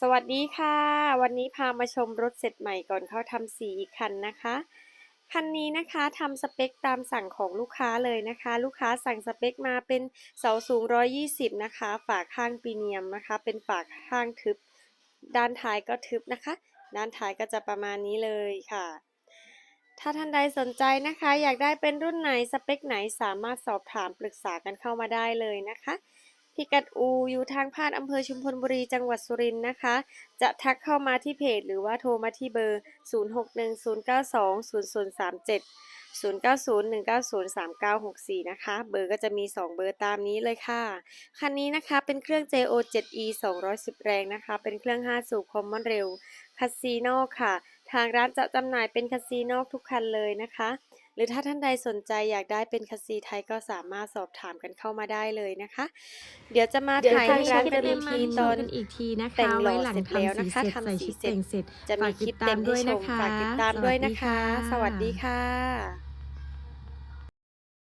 สวัสดีค่ะ วันนี้พามาชมรถเสร็จใหม่ก่อนเขาทำสีอีกคันนะคะ คันนี้นะคะทำสเปคตามสั่งของลูกค้าเลยนะคะ ลูกค้าสั่งสเปคมาเป็นเสาสูง 120 นะคะ ฝาข้างปีเนียมนะคะ เป็นฝาข้างทึบ ด้านท้ายก็ทึบนะคะ ด้านท้ายก็จะประมาณนี้เลยค่ะ ถ้าท่านใดสนใจนะคะ อยากได้เป็นรุ่นไหนสเปคไหนสามารถสอบถามปรึกษากันเข้ามาได้เลยนะคะ พิกัดอูอยู่ทางผ่านอำเภอชุมพลบุรีจังหวัดสุรินทร์นะคะ จะทักเข้ามาที่เพจหรือว่าโทรมาที่เบอร์ 0610920037 0901903964 นะคะ เบอร์ก็จะมี 2 เบอร์ตามนี้เลยค่ะ คันนี้นะคะเป็นเครื่อง JO7E 210 แรงนะคะ เป็นเครื่อง 5 สูบคอมมอนเร็วคัสซีโนค่ะ ทางร้านจะจำหน่ายเป็นคัสซีโนทุกคันเลยนะคะ หรือถ้าท่านใดสนใจอยากได้เป็นคัสซีไทยก็สามารถสอบถามกันเข้ามาได้เลยนะคะ เดี๋ยวจะมาเดี๋ยวถ่ายทางให้ช่ร้าอนงเป็นจะอีมาพีชตอมนกันอีกทีนะแต่งคะหล่อไว้หลังเสร็จแล้วทำสีนะคะเสร็จทำใส่สีชุดเสร็จแต่งเสร็จจะมีฝากคลิติปดตามเต็มให้ด้วยชนะมคะฝากติดตามด้วยนะคะสสวัวัสสดีดีค่ะค่ะ